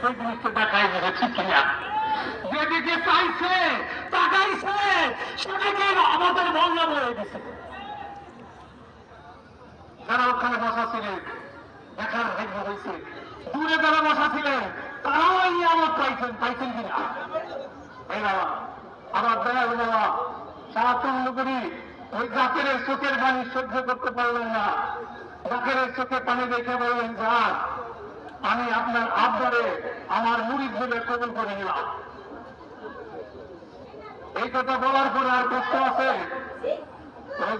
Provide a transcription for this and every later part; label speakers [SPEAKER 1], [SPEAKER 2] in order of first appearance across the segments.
[SPEAKER 1] সেই জিনিসটা দেখাই ঠিক কিনা যেদিকে চাইছে তাকাইছে সেদিকে আমাদের বন্যা বয়ে দিছে যারা ওখানে বসা ছিলেন দেখার ভাগ্য হয়েছে দূরে যারা বসা ছিলেন তারাও এই নিয়ামত পাইছেন পাইছেন কিনা এই বাবা আমার দয়া বাবা চন্দ্রপুরি ওই জাকের চোখের পানি সহ্য করতে পারলেন না জাকের চোখে পানি দেখে বললেন যা আমি আপনার আব্বারে, আমার মুড়ি ধরে কবল করে নিলাম। এই কথা বলার পরে আর কষ্ট আছে?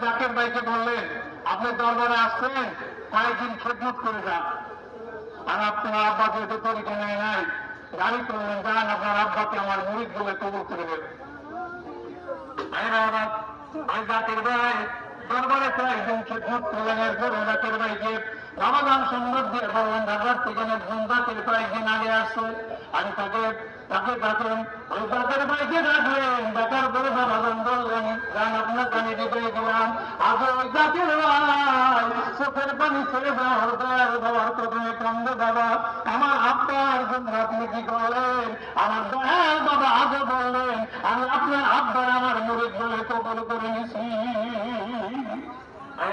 [SPEAKER 1] জাকের ভাইকে বললেন, আপনি দরবারে আসছেন, কয়েকদিন খেদমত করে যান। আর আপনার আব্বা যেহেতু তরিকা নেয় নাই, গাড়ি করলেন যান, আপনার আব্বাকে আমার মুড়ি বলে কবল করে দেবেন জাকের ভাই, দরবারে কয়েকদিন খেদমত করলেন এরপর জাকের ভাইকে রমাদান দিয়ে বললেন ঢাকার থেকে একজন কয়েকদিন আগে আসছে। আমি তাকে তাকে ডাকলেন ওই জাকের ভাইকে ডাকলেন ডাকার পরে রমাদান বললেন গান আপনার কানে দিতে গেলাম আজ ওই ভাই চোখের পানি ছেড়ে দেওয়ার দেওয়ার দেওয়ার প্রথমে কান্দে বাবা, আমার আব্বার জন্য আপনি কি করলেন? আমার দয়াল বাবা আগে বললেন, আমি আপনার আব্বার, আমার মুড়ি বলে কবল করে নিছি এই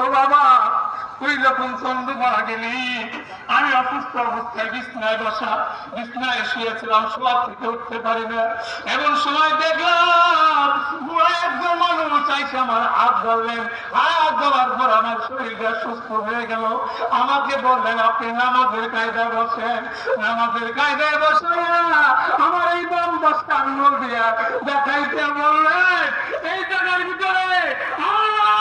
[SPEAKER 1] ও বাবা, তুই যখন চন্দ্রপাড়া গেলি, আমি অসুস্থ অবস্থায় বিছনায় বসা, বিছনায় শুয়েছিলাম শোয়া থেকে উঠতে পারি না এমন সময় দেখলাম চাইছে আমার হাত ধরলেন। হাত ধরার পর আমার শরীরটা সুস্থ হয়ে গেল। আমাকে বললেন, আপনি নামাজের কায়দায় বসেন। নামাজের কায়দায় বসে আমার এই আঙ্গুল দিয়া দেখাইতে বললেন এই জায়গার ভিতরে আল্লাহ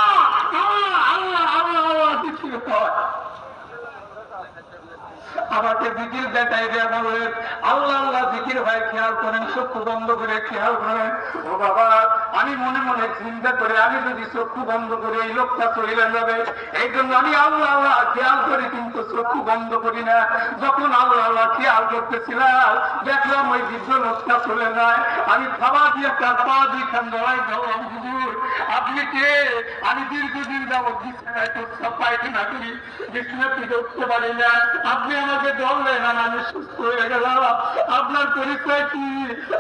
[SPEAKER 1] আল্লাহ আল্লাহ আল্লাহ আল্লাহ কিছু হয় আমাকে জিকির দেখাই দেয়া বলেন, আল্লাহ আল্লাহ জিকির ভাই খেয়াল করেন, চক্ষু বন্ধ করে খেয়াল করেন। ও বাবা, আমি মনে মনে চিন্তা করে, আমি যদি চক্ষু বন্ধ করি এই লোকটা চলে যাবে, এই জন্য আমি আল্লাহ আল্লাহ খেয়াল করি, কিন্তু চক্ষু বন্ধ করি না। যখন আল্লাহ আল্লাহ খেয়াল করতেছিলাম, দেখলাম ওই বৃদ্ধ লোকটা চলে যায় আমি খাবার দিয়ে তার পা গেলাম হুজুর। আপনি কে? আমি দীর্ঘদিন আমি আপনার পরিচয় কি?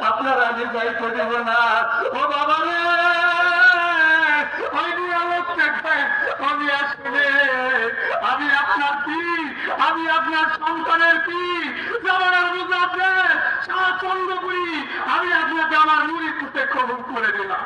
[SPEAKER 1] আপনার আমি যাইতে দেব না। ও বাবা রে! ওই আমি আসলে আমি আপনার কি আমি আপনার সন্তানের কি আমি আপনার সারা করি আমি আপনাকে আমার মুড়ি প্রত্যক্ষ করে দিলাম।